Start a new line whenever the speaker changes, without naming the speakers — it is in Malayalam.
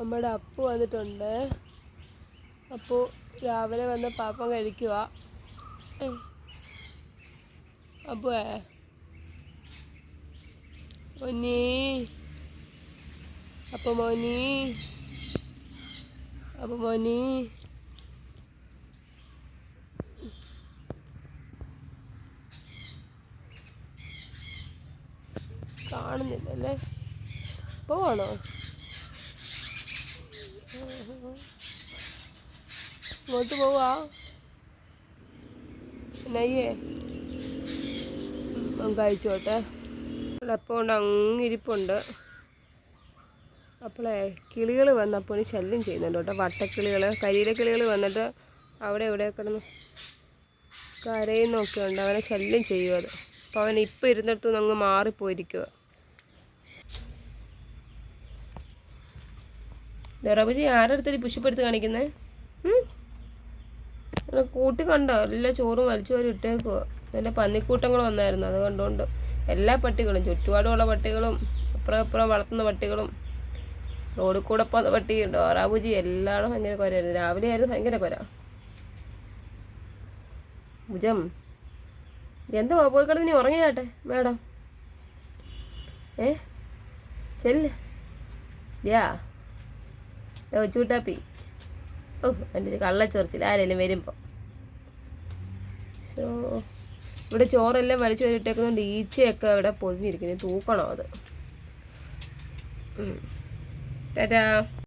നമ്മുടെ അപ്പു വന്നിട്ടുണ്ട്. അപ്പു രാവിലെ വന്ന് പാപ്പം കഴിക്കുക അപ്പുവേ. മോനി. അപ്പു മോനി. അപ്പു മോനി. കാണുന്നില്ലല്ലേ? പോവാണോ? ഇങ്ങോട്ട് പോവാ. നെയ്യേ നമുക്ക് അയച്ചോട്ടെ കൊണ്ട് അങ്ങിരിപ്പുണ്ട് അപ്പോളേ കിളികൾ വന്നപ്പോൾ ശല്യം ചെയ്യുന്നുണ്ട് കേട്ടോ. വട്ടക്കിളികൾ കരിയിലെ കിളികൾ വന്നിട്ട് അവിടെ ഇവിടെ കിടന്ന് കരയുന്നൊക്കെ ഉണ്ട്. അവനെ ശല്യം ചെയ്യും അത്. അപ്പോൾ അവൻ ഇപ്പം ഇരുന്നിടത്തു നിന്ന് അങ്ങ് മാറിപ്പോയിരിക്കുക ദറബജി ആരടുത്തടി പുഷ്പെടുത്ത് കാണിക്കുന്നേ? കൂട്ടി കണ്ടോ? എല്ലാ ചോറും വലിച്ചു വരും ഇട്ടേക്കുവോ. നല്ല പന്നിക്കൂട്ടങ്ങൾ വന്നായിരുന്നു അത് കണ്ടുകൊണ്ട് എല്ലാ പട്ടികളും ചുറ്റുപാടുമുള്ള പട്ടികളും അപ്പുറം അപ്പുറം വളർത്തുന്ന പട്ടികളും. റോഡിൽ കൂടെ പട്ടി ഡോറാബുജി എല്ലായിടും ഭയങ്കര കുരയായിരുന്നു. രാവിലെ ആയിരുന്നു ഭയങ്കര കുര. ഭുജം. എന്താ പോയി കിടന്ന് നീ ഉറങ്ങിയാട്ടെ മേഡം. ഏ? ചെല്ല്. യാ. ചൂട്ടാപ്പി ഓ എന്റെ ഒരു കള്ളച്ചൊറിച്ചിൽ. ആരെങ്കിലും വരുമ്പോൾ സോ ഇവിടെ ചോറെല്ലാം വലിച്ചു വരിട്ടേക്കുന്നുണ്ട് ഈച്ചയൊക്കെ ഇവിടെ പൊതിഞ്ഞിരിക്കുന്നു. തൂക്കണോ അത്. ടാറ്റാ.